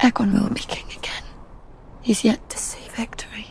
Aegon will be king again. He's yet to see victory.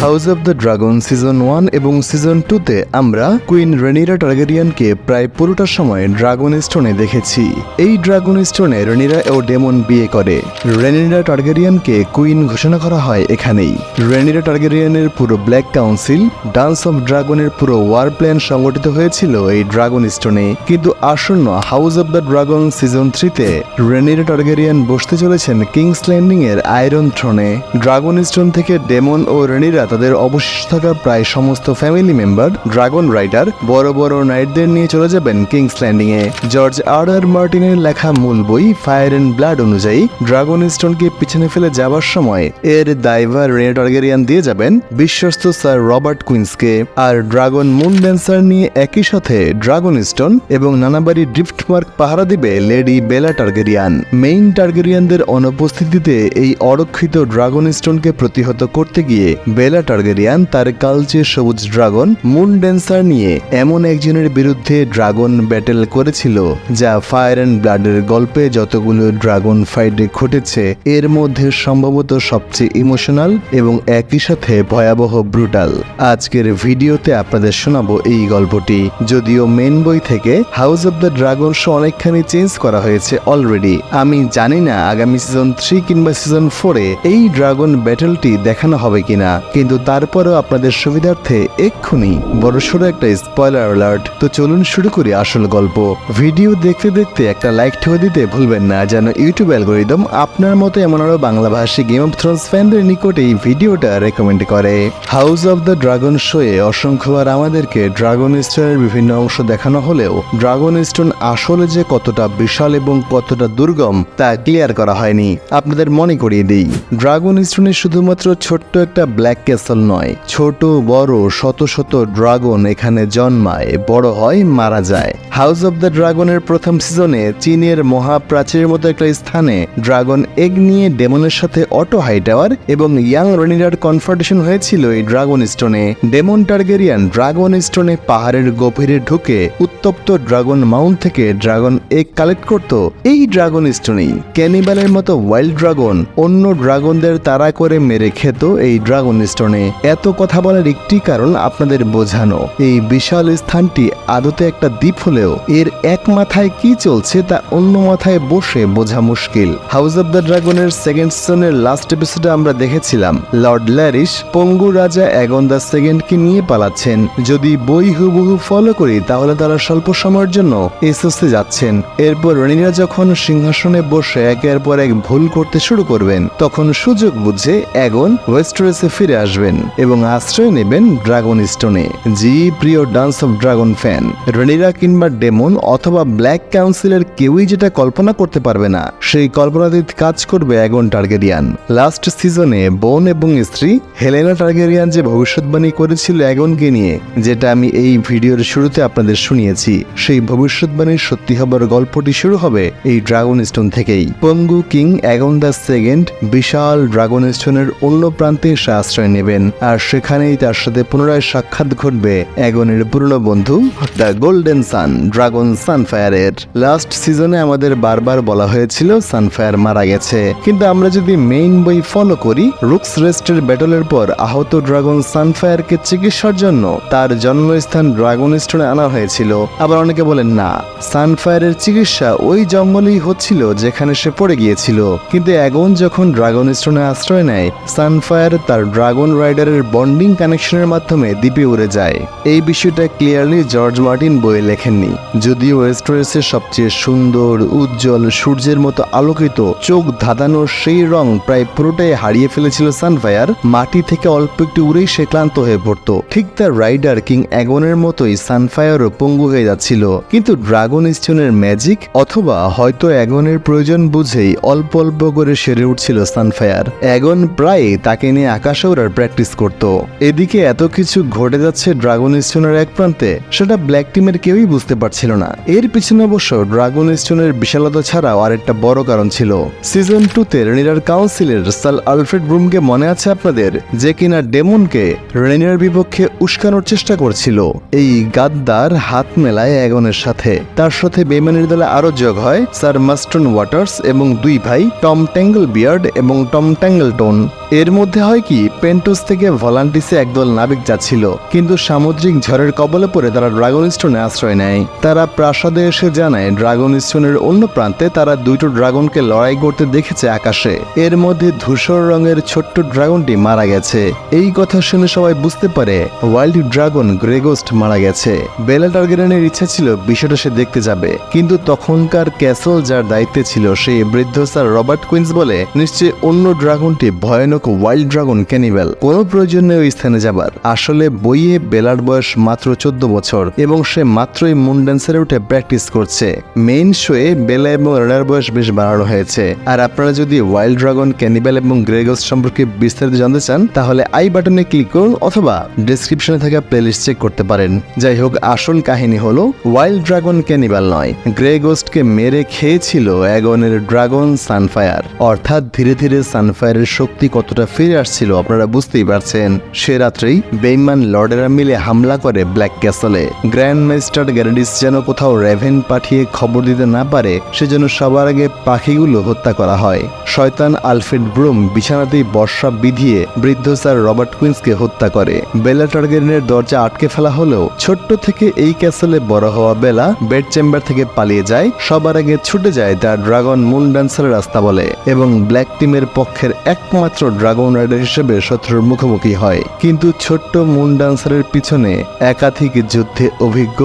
House of the Dragon season one এবং season টুতে আমরা queen রেনিরা টার্গেরিয়ানকে প্রায় পুরোটা সময় ড্রাগন স্টোনে দেখেছি। এই ড্রাগন স্টোনে রেনিরা ও ডেমন বিয়ে করে। রেনিরা টার্গেরিয়ানকে কুইন ঘোষণা করা হয় এখানেই। রেনিরা টার্গেরিয়ানের পুরো ব্ল্যাক কাউন্সিল ডান্স অফ ড্রাগনের পুরো ওয়ার প্ল্যান সংগঠিত হয়েছিল এই ড্রাগন স্টোনে কিন্তু আসন্ন House of the Dragon season থ্রিতে রেনিরা টার্গেরিয়ান বসতে চলেছেন কিংস ল্যান্ডিং এর আয়রন থ্রোনে ড্রাগন স্টোন থেকে ডেমন ও রেনিরা তাদের অবশিষ্ট থাকা প্রায় সমস্ত ফ্যামিলি মেম্বার ড্রাগন রাইডার বড় বড় নাইটদের নিয়ে চলে যাবেন কিংস ল্যান্ডিং এ জর্জ আর আর মার্টিনের লেখা মূল বই ফায়ার অ্যান্ড ব্লাড অনুযায়ী ড্রাগন স্টোনকে পিছনে ফেলে যাবার সময় এর দায়ভার রেনে টার্গেরিয়ান দিয়ে যাবেন বিশ্বস্ত স্যার রবার্ট কুইন্সকে আর ড্রাগন মুন ড্যান্সার নিয়ে একই সাথে ড্রাগন স্টোন এবং নানাবাড়ি ড্রিফট মার্ক পাহারা দিবে লেডি বেলা টার্গেরিয়ান মেইন টার্গেরিয়ানদের অনুপস্থিতিতে এই অরক্ষিত ড্রাগন স্টোনকে প্রতিহত করতে গিয়ে বেলা টার্গেরিয়ান, তার কালচে সবুজ ড্রাগন, মুন ড্যান্সার নিয়ে এমন একজনের বিরুদ্ধে ড্রাগন ব্যাটেল করেছিল, যা ফায়ার অ্যান্ড ব্লাডের গল্পে যতগুলো ড্রাগন ফাইটে ঘটেছে, এর মধ্যে সম্ভবত সবচেয়ে ইমোশনাল এবং একই সাথে ভয়াবহ ব্রুটাল। আজকের ভিডিওতে আপনাদের শোনাবো এই গল্পটি, যদিও মেন বই থেকে House of the Dragon show অনেকখানি চেঞ্জ করা হয়েছে অলরেডি। আমি জানি না আগামী সিজন থ্রি কিংবা সিজন ফোরে এই ড্রাগন ব্যাটেলটি দেখানো হবে কিনা। কিন্তু তারপরেও আপনাদের সুবিধার্থে এক্ষুনি বড়সড় একটা স্পয়লার অ্যালার্ট তো চলুন শুরু করি আসল গল্প। ভিডিও দেখতে দেখতে একটা লাইক ঠেকে দিতে ভুলবেন না, যেন ইউটিউব অ্যালগোরিদম আপনার মতো এমন আরও বাংলাভাষী গেম অফ থ্রোনস ফ্যানদের নিকটে এই ভিডিওটা রেকমেন্ড করে। হাউস অব দ্য ড্রাগন শোয়ে অসংখ্যবার আমাদেরকে ড্রাগন স্টোনের বিভিন্ন অংশ দেখানো হলেও ড্রাগন স্টোন আসলে যে কতটা বিশাল এবং কতটা দুর্গম তা ক্লিয়ার করা হয়নি। আপনাদের মনে করিয়ে দিই ড্রাগন স্টোনে শুধুমাত্র ছোট্ট একটা ব্ল্যাক ক্যাসল নয়, ছোট, বড়, শত শত ড্রাগন এখানে জন্মায়, বড় হয়, মারা যায়। হাউস অব দ্য ড্রাগনের প্রথম সিজনে চীনের মহাপ্রাচীরের মতো একটা স্থানে ড্রাগন এগ নিয়ে ডেমনের সাথে অটো হাই টাওয়ার এবং ইয়াং রনিরার কনফার্টেশন হয়েছিল এই ড্রাগন স্টোনে। ডেমন টার্গেরিয়ান ড্রাগন স্টোনে পাহাড়ের গভীরে ঢুকে উত্তপ্ত ড্রাগন মাউন্ট থেকে ড্রাগন এগ কালেক্ট করত। এই ড্রাগন স্টোনেই ক্যানিবালের মতো ওয়াইল্ড ড্রাগন অন্য ড্রাগনদের তাড়া করে মেরে খেত এই ড্রাগন স্টোনে এত কথা বলার একটি কারণ আপনাদের বোঝানো। এই বিশাল স্থানটি আদতে একটা দ্বীপ হলেও এর এক মাথায় কি চলছে তা অন্য মাথায় বসে বোঝা মুশকিল। হাউস অব দ্য ড্রাগনের সেকেন্ড সিজনের লাস্ট এপিসোডে আমরা দেখেছিলাম। লর্ড ল্যারিস পঙ্গু রাজা অ্যাগন দ্য সেকেন্ডকে নিয়ে পালাচ্ছেন। যদি বই হুবহু ফলো করি, তাহলে তারা স্বল্প সময়ের জন্য এসএসে যাচ্ছেন। এরপর রণীরা যখন সিংহাসনে বসে একের পর এক ভুল করতে শুরু করবেন, তখন সুযোগ বুঝে অ্যাগন ওয়েস্টারেসে ফিরে আসবেন এবং আশ্রয় নেবেন ড্রাগন স্টোনে। জি, প্রিয় dance of dragon fan Rhaenyra কিংবা ডেমন অথবা ব্ল্যাক কাউন্সিলের কেউই যেটা কল্পনা করতে পারবে না, সেই কল্পনাতীত কাজ করবে অ্যাগন টার্গেরিয়ান লাস্ট সিজনে বোন এবং স্ত্রী হেলেনা টার্গেরিয়ান যে ভবিষ্যৎবাণী করেছিল অ্যাগনকে নিয়ে, যেটা আমি এই ভিডিওর শুরুতে আপনাদের শুনিয়েছি, সেই ভবিষ্যৎবাণীর সত্যি হবার গল্পটি শুরু হবে এই ড্রাগন স্টোন থেকেই। পঙ্গু কিং অ্যাগন দ্য সেকেন্ড বিশাল ড্রাগন স্টোনের অন্য প্রান্তে এসে আশ্রয় নেবেন। আর সেখানেই তার সাথে পুনরায় সাক্ষাৎ ঘটবে অ্যাগনের পুরনো বন্ধু, দ্য গোল্ডেন সান, ড্রাগন সানফায়ারের। লাস্ট সিজনে আমাদের বারবার বলা হয়েছিল সানফায়ার মারা গেছে। কিন্তু আমরা যদি মেইন বই ফলো করি, রুক্স রেস্টের ব্যাটলের পর আহত ড্রাগন সানফায়ারকে চিকিৎসার জন্য তার জন্মস্থান ড্রাগন স্টোনে আনা হয়েছিল। আবার অনেকে বলেন, না, সানফায়ারের চিকিৎসা ওই জঙ্গলেই হচ্ছিল যেখানে সে পড়ে গিয়েছিল। কিন্তু অ্যাগন যখন ড্রাগন স্টোনে আশ্রয় নেয়, সানফায়ার তার ড্রাগন রাইডারের বন্ডিং কানেকশনের মাধ্যমে দ্বীপে উড়ে যায়। এই বিষয়টা ক্লিয়ারলি জর্জ মার্টিন বইয়ে লেখেননি। যদিও ওয়েস্টারেসের সবচেয়ে সুন্দর, উজ্জ্বল, সূর্যের মতো আলোকিত, চোখ ধাঁধানো সেই রং প্রায় পুরোটাই হারিয়ে ফেলেছিল সানফায়ার মাটি থেকে অল্প একটু উড়েই সে ক্লান্ত হয়ে পড়তো। ঠিক তার রাইডার কিং অ্যাগনের মতোই সানফায়ারও পঙ্গু হয়ে যাচ্ছিল। কিন্তু ড্রাগন স্টোনের ম্যাজিক অথবা হয়তো অ্যাগনের প্রয়োজন বুঝেই অল্প অল্প করে সেরে উঠছিল সানফায়ার অ্যাগন প্রায় তাকে নিয়ে আকাশে ওড়ার প্র্যাকটিস করত। এদিকে এত কিছু ঘটে যাচ্ছে ড্রাগন স্টোনের এক প্রান্তে, সেটা ব্ল্যাক টিমের কেউই বুঝতে পারছিল না। এর পিছনে অবশ্য ড্রাগন স্টোনের বিশালতা ছাড়াও আরেকটা বড় কারণ ছিল। সিজন টুতে রেনিরার কাউন্সিলের সাল আলফ্রেড ব্রুমকে মনে আছে আপনাদের? যে কিনা ডেমনকে রেনিরার বিপক্ষে উস্কানোর চেষ্টা করছিল। এই গাদ্দার হাত মেলায় অ্যাগনের সাথে। তার সাথে বেমানির দলে আরও যোগ হয় স্যার মাস্টন ওয়াটার্স এবং দুই ভাই টম ট্যাঙ্গল বিয়ার্ড এবং টম ট্যাঙ্গলটন এর মধ্যে হয় কি পেন্টোস থেকে ভলান্টিসে একদল নাবিক যাচ্ছিল, কিন্তু সামুদ্রিক ঝড়ের কবলে পড়ে তারা ড্রাগন স্টোনে আশ্রয় নেয়। তারা প্রাসাদে এসে জানায় ড্রাগন স্টোনের অন্য প্রান্তে তারা দুটো ড্রাগনকে লড়াই করতে দেখেছে আকাশে। এর মধ্যে ধূসর রঙের ছোট্ট ড্রাগনটি মারা গেছে। এই কথা শুনে সবাই বুঝতে পারে ওয়াইল্ড ড্রাগন গ্রেগোস্ট মারা গেছে। বেলা টার্গেরানের ইচ্ছা ছিল বিষয়টা সে দেখতে যাবে, কিন্তু তখনকার ক্যাসল যার দায়িত্বে ছিল সেই বৃদ্ধ স্যার রবার্ট কুইন্স বলে, নিশ্চয়ই অন্য ড্রাগনটি ভয়ানক ওয়াইল্ড ড্রাগন ক্যানিবেল কোনো প্রয়োজন ওই স্থানে যাবার। আসলে বইয়ে বেলার বয়স মাত্র চোদ্দ বছর এবং সে মাত্রই মুন ড্যান্সারে উঠে প্র্যাকটিস করছে। মেইন শোয়ে বেলা এবং রেনার বয়স বেশ বাড়ানো হয়েছে। আর আপনারা যদি ওয়াইল্ড ড্রাগন ক্যানিবেল এবং গ্রেগস সম্পর্কে বিস্তারিত জানতে চান, তাহলে আই বাটনে ক্লিক করুন অথবা ডেসক্রিপশনে থাকা প্লেলিস্ট চেক করতে পারেন। যাই হোক, আসল কাহিনী হলো ওয়াইল্ড ড্রাগন ক্যানিবাল নয়। গ্রে গোস্টকে মেরে খেয়েছিল অ্যাগনের ড্রাগন সানফায়ার অর্থাৎ ধীরে ধীরে সানফায়ারের শক্তি কতটা ফিরে আসছিল আপনারা বুঝতেই পারছেন, সে রাত্রেই বেইমান লর্ডেরা মিলে হামলা করে ব্ল্যাক ক্যাসলে। গ্র্যান্ড মাস্টার গ্যারেডিস যেন কোথাও রেভেন পাঠিয়ে খবর দিতে না পারে, সেজন্য সবার আগে পাখিগুলো হত্যা করা হয়। শয়তান আলফ্রেড ব্রুম বিছানাতেই বর্ষা বিধিয়ে বৃদ্ধ স্যার রবার্ট কুইন্সকে হত্যা করে। বেলা টার্গেরিনের দরজা আটকে ফেলা হলেও ছোট্ট থেকে এই ক্যাসেলে বড় হওয়া বেলা বেড চেম্বার থেকে পালিয়ে যায়, সবার আগে ছুটে যায় তার ড্রাগন মুন ডান্সারের রাস্তা বলে। এবং ব্ল্যাক টিমের পক্ষের একমাত্র ড্রাগন রাইডার হিসেবে শত্রুর মুখোমুখি হয়। কিন্তু ছোট্ট মুন ডান্সারের পিছনে একাধিক যুদ্ধে অভিজ্ঞ,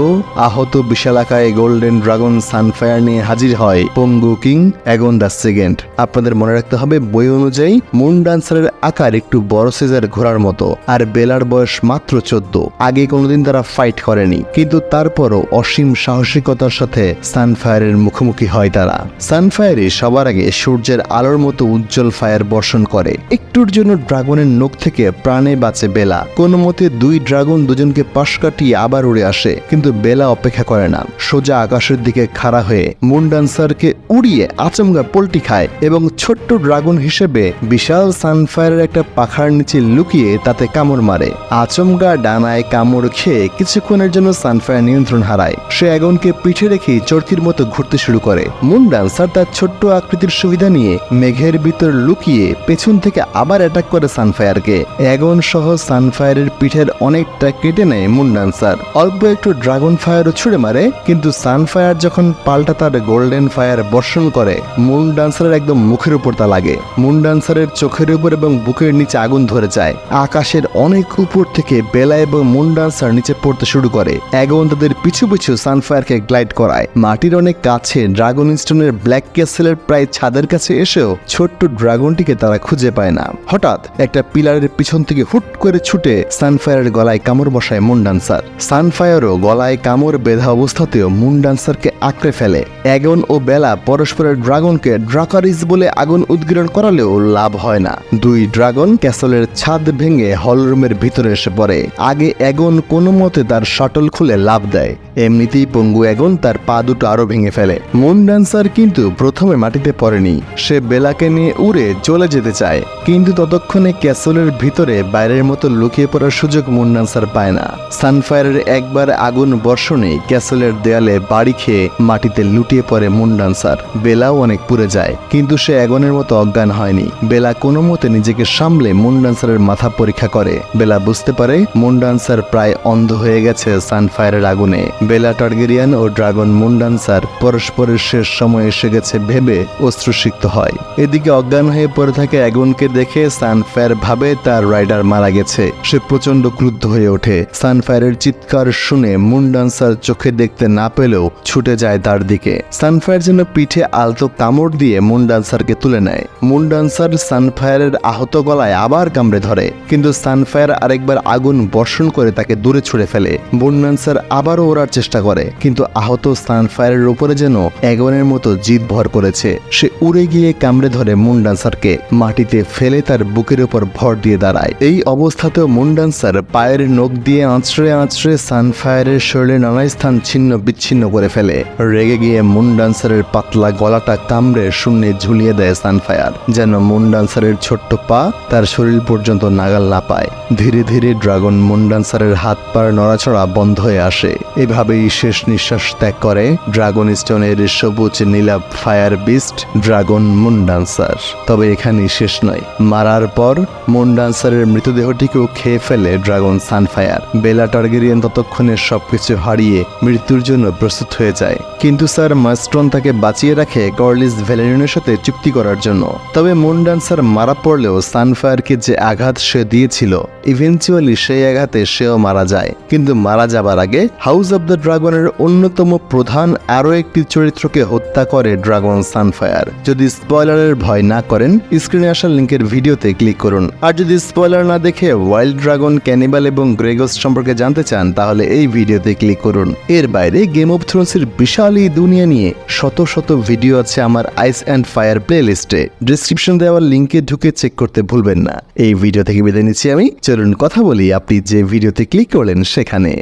আহত বিশালাকায় গোল্ডেন ড্রাগন সানফায়ার নিয়ে হাজির হয় পঙ্গু কিং এগন দ্য সেকেন্ড আপনাদের মনে রাখতে হবে, বই অনুযায়ী মুন ডান্সারের আকার একটু বড় সেজার ঘোড়ার মতো, আর বেলার বয়স মাত্র চোদ্দ। আগে কোনোদিন তারা ফাইট করেনি, কিন্তু তারপরও অসীম সাহসিকতার সাথে সানফায়ারের মুখোমুখি হয় তারা। সানফায়ারে সবার আগে সূর্যের আলোর মতো উজ্জ্বল ফায়ার বর্ষণ করে। একটুর জন্য ড্রাগনের নখ থেকে প্রাণে বাঁচে বেলা। কোনো মতে দুই ড্রাগন দুজনকে পাশ কাটিয়ে আবার উড়ে আসে, কিন্তু বেলা অপেক্ষা করে না। সোজা আকাশের দিকে খাড়া হয়ে মুন ডান্সারকে উড়িয়ে আচমকা পল্টি খায় এবং ছোট্ট ড্রাগন হিসেবে বিশাল সানফায়ারের একটা পাখার নিচে লুকিয়ে তাতে কামড় মারে। আচমকা ডানায় কামড় খেয়ে কিছুক্ষণের জন্য সানফায়ার নিয়ন্ত্রণ হারায়। সে অ্যাগনকে পিঠে রেখে চরকির মতো ঘুরতে শুরু করে। মুন ডান্সার তার ছোট্ট আকৃতির সুবিধা নিয়ে মেঘের ভিতর লুকিয়ে পেছন থেকে আবার অ্যাটাক করে সানফায়ারকে অ্যাগন সহ সানফায়ারের পিঠের অনেকটা কেটে নেয় মুন ডান্সার অল্প একটু ড্রাগন ফায়ারও ছুড়ে মারে, কিন্তু সানফায়ার যখন পাল্টা তার গোল্ডেন ফায়ার বর্ষণ করে মুন ডান্সারের একদম মুখের উপর তা লাগে। মুন ডান্সারের চোখের উপর এবং বুকের নিচে আগুন ধরে যায়। আকাশের অনেক উপর থেকে বেলা এবং মুন ডান্সার নিচে পড়তে শুরু করে। অ্যাগন তাদের পিছু পিছু সানফায়ারকে গ্লাইড করায়। মাটির অনেক কাছে ড্রাগন স্টোনের ব্ল্যাক ক্যাসেলের প্রায় ছাদের কাছে এসেও ছোট্ট ড্রাগনটিকে তারা খুঁজে পায় না। হঠাৎ একটা পিলারের পিছন থেকে হুট করে ছুটে সানফায়ারের গলায় কামড় বসায় মুন ডান্সার সানফায়ারও গলায় কামড় বেঁধা অবস্থাতেও মুন ডান্সারকে আঁকড়ে ফেলে। অ্যাগন ও বেলা পরস্পরের ড্রাগনকে ড্রাকারিস বলে আগুন উদ্গীরণ করালেও লাভ হয় না। দুই ড্রাগন ক্যাসলের ছাদ ভেঙে হলরুমের ভিতরে এসে পড়ে। আগে অ্যাগন কোনো মতে তার শাটল খুলে লাভ দেয়। এমনিতেই পঙ্গু অ্যাগন তার পা দুটো আরও ভেঙে ফেলে। মুন ডান্সার কিন্তু প্রথমে মাটিতে পড়েনি। সে বেলাকে নিয়ে উড়ে চলে যেতে চায়। কিন্তু ততক্ষণে ক্যাসলের ভিতরে বাইরের মতো লুকিয়ে পড়ার সুযোগ মুন ডান্সার পায় না। সানফায়ারের একবার আগুন বর্ষণে ক্যাসলের দেয়ালে বাড়ি খেয়ে মাটিতে লুটিয়ে পড়ে মুন ডান্সার বেলাও অনেক পুড়ে যায়, কিন্তু সে অ্যাগনের মতো অজ্ঞান হয়নি। বেলা কোনো মতে নিজেকে সামলে মুন ডান্সারের মাথা পরীক্ষা করে। বেলা বুঝতে পারে মুন ডান্সার প্রায় অন্ধ হয়ে গেছে সানফায়ারের আগুনে। বেলা টার্গেরিয়ান ও ড্রাগন মুন ডান্সার পরস্পরের শেষ সময় এসে গেছে ভেবে অশ্রুসিক্ত হয়। এদিকে অজ্ঞান হয়ে পড়ে থাকে অ্যাগনকে দেখে সানফায়ার ভাবে তার রাইডার মারা গেছে। সে প্রচণ্ড ক্রুদ্ধ হয়ে ওঠে। সানফায়ারের চিৎকার শুনে মুন ডান্সার চোখে দেখতে না পেলেও ছুটে যায় তার দিকে। সানফায়ার যেন পিঠে আলতো কামড় দিয়ে মুন ডান্সারকে তুলে নেয়। মুন ডান্সার সানফায়ারের আহত গলায় আবার কামড়ে ধরে। কিন্তু সানফায়ার আরেকবার আগুন বর্ষণ করে তাকে দূরে ছুড়ে ফেলে। মুন ডান্সার আবারও ওড়ার চেষ্টা করে, কিন্তু আহত সানফায়ারের উপরে যেন এগনের মতো জিদ ভর করেছে। সে উড়ে গিয়ে কামড়ে ধরে মুন ডান্সারকে মাটিতে ফেলে তার বুকের উপর ভর ভর দিয়ে দাঁড়ায়। এই অবস্থাতেও মুন্ডান্সার পায়ের নখ দিয়ে আঁচড়ে আঁচড়ে সানফায়ারের শরীরে নানা স্থান ছিন্ন বিচ্ছিন্ন করে ফেলে। রেগে গিয়ে মুন্ডান্সারের পাতলা গলাটা কামড়ে শূন্যে ঝুলিয়ে দেয় সানফায়ার, যেন মুন্ডান্সারের ছোট্ট পা তার শরীর পর্যন্ত নাগাল না পায়। ধীরে ধীরে ড্রাগন মুন্ডান্সারের হাত পার নড়াচড়া বন্ধ হয়ে আসে। এভাবেই শেষ নিঃশ্বাস ত্যাগ করে ড্রাগন স্টোনের সবুজ নীলাভ ফায়ার বিস্ট ড্রাগন মুন্ডান্সার। তবে এখানেই শেষ নয়। মারার পর মুন্ডান্সারের মৃতদেহটিকেও খেয়ে ফেলে ড্রাগন সানফায়ার। বেলা টার্গেরিয়ান ততক্ষণে সবকিছু হারিয়ে মৃত্যুর জন্য প্রস্তুত হয়ে যায়। কিন্তু স্যার মাস্ট্রন তাকে বাঁচিয়ে রাখে কর্লিস ভ্যালেরিনের সাথে চুক্তি করার জন্য। তবে মুন ডান্সার মারা পড়লেও সানফায়ারকে যে আঘাত সে দিয়েছিল ইভেন্চুয়ালি সেই আঘাতে সেও মারা যায়। কিন্তু মারা যাবার আগে হাউস অব দ্য ড্রাগনের অন্যতম প্রধান আরও একটি চরিত্রকে হত্যা করে ড্রাগন সানফায়ার। যদি স্পয়লারের ভয় না করেন, স্ক্রিনে আসা লিঙ্কের ভিডিওতে ক্লিক করুন। আর যদি স্পয়লার না দেখে ওয়াইল্ড ড্রাগন, ক্যানিবাল এবং গ্রেগস সম্পর্কে জানতে চান, তাহলে এই ভিডিওতে ক্লিক করুন। এর বাইরে গেম অফ থ্রোনসের বিশাল এই দুনিয়া নিয়ে শত শত ভিডিও আছে আমার আইস অ্যান্ড ফায়ার প্লে লিস্টে ডিসক্রিপশন দেওয়ার লিঙ্কে ঢুকে চেক করতে ভুলবেন না। এই ভিডিও থেকে বিদায় নিচ্ছি আমি। চলুন কথা বলি আপনি যে ভিডিওতে ক্লিক করলেন সেখানে।